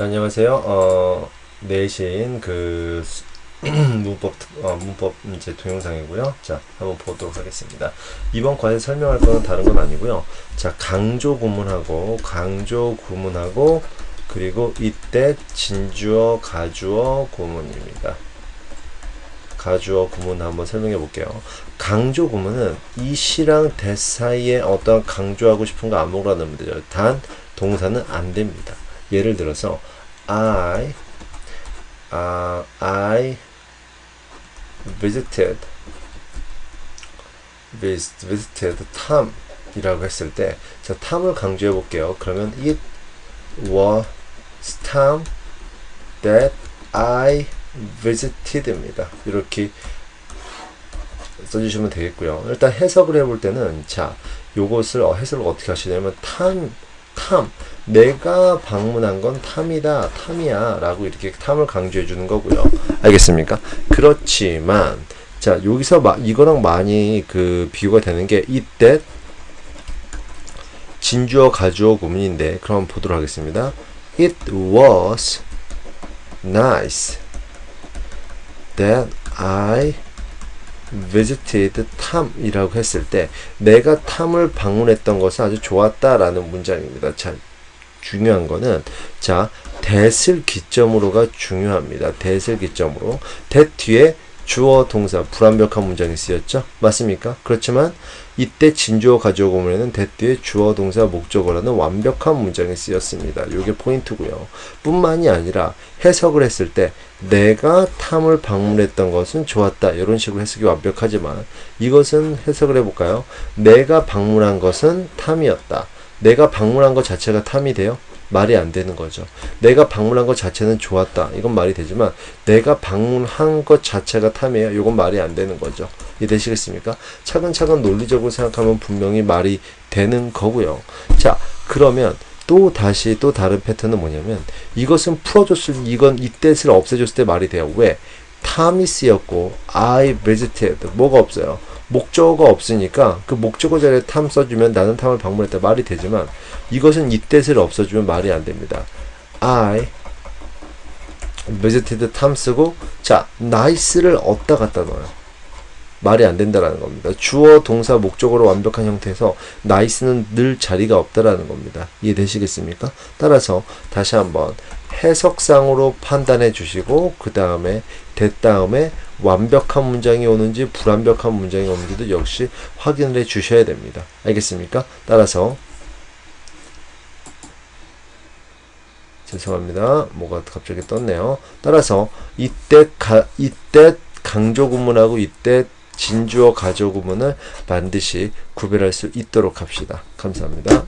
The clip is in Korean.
자, 안녕하세요. 어, 내신 그 수- 문법 특- 어, 문법 이제 동영상이고요. 자, 한번 보도록 하겠습니다. 이번 과제 설명할 거는 다른 건 아니고요. 자, 강조 구문하고 강조 구문하고 그리고 이때 진주어 가주어 구문입니다. 가주어 구문 한번 설명해 볼게요. 강조 구문은 이 시랑 대 사이에 어떤 강조하고 싶은 거 아무거나 넣으면 되죠. 단 동사는 안 됩니다. 예를 들어서 I uh, I visited vis- visited Tom 이라고 했을 때 자, 탐을 강조해 볼게요. 그러면 it was Tom that I visited입니다. 이렇게 써주시면 되겠고요. 일단 해석을 해볼 때는 자, 요것을 어, 해석을 어떻게 하시냐면 탐, 탐, 내가 방문한 건 탐이다, 탐이야 라고 이렇게 탐을 강조해 주는 거고요. 알겠습니까? 그렇지만 자, 여기서 마, 이거랑 많이 그 비교가 되는 게 이때 진주어 가주어 구문인데 그럼 보도록 하겠습니다. It was nice that I visited 탐이라고 했을 때 내가 탐을 방문했던 것은 아주 좋았다라는 문장입니다. 자, 중요한 거는 자, 대을 기점으로가 중요합니다. 대을 기점으로 대 뒤에 주어 동사 불완벽한 문장이 쓰였죠? 맞습니까? 그렇지만 이때 진주어 가주어 구문에는 대 뒤에 주어 동사 목적어라는 완벽한 문장이 쓰였습니다. 이게 포인트고요. 뿐만이 아니라 해석을 했을 때 내가 탐을 방문했던 것은 좋았다. 이런 식으로 해석이 완벽하지만 이것은 해석을 해볼까요? 내가 방문한 것은 탐이었다. 내가 방문한 것 자체가 탐이 돼요? 말이 안 되는 거죠. 내가 방문한 것 자체는 좋았다. 이건 말이 되지만 내가 방문한 것 자체가 탐이에요. 이건 말이 안 되는 거죠. 이해되시겠습니까? 차근차근 논리적으로 생각하면 분명히 말이 되는 거고요. 자, 그러면 또 다시 또 다른 패턴은 뭐냐면 이것은 풀어줬을 이건 이 뜻을 없애줬을 때 말이 돼요. 왜? 탐이 쓰였고 I visited 뭐가 없어요. 목적어가 없으니까 그 목적어 자리에 탐 써주면 나는 탐을 방문했다 말이 되지만 이것은 이 뜻을 없어주면 말이 안 됩니다. I visited 탐 쓰고 자 nice를 어디다 갖다 넣어요. 말이 안 된다라는 겁니다. 주어, 동사, 목적어로 완벽한 형태에서 nice는 늘 자리가 없다라는 겁니다. 이해되시겠습니까? 따라서 다시 한번 해석상으로 판단해 주시고 그 다음에 대 다음에 완벽한 문장이 오는지 불완벽한 문장이 오는지도 역시 확인을 해 주셔야 됩니다. 알겠습니까? 따라서 죄송합니다. 뭐가 갑자기 떴네요. 따라서 이때 가, 이때 강조 구문하고 이때 진주어 가조 구문을 반드시 구별할 수 있도록 합시다. 감사합니다.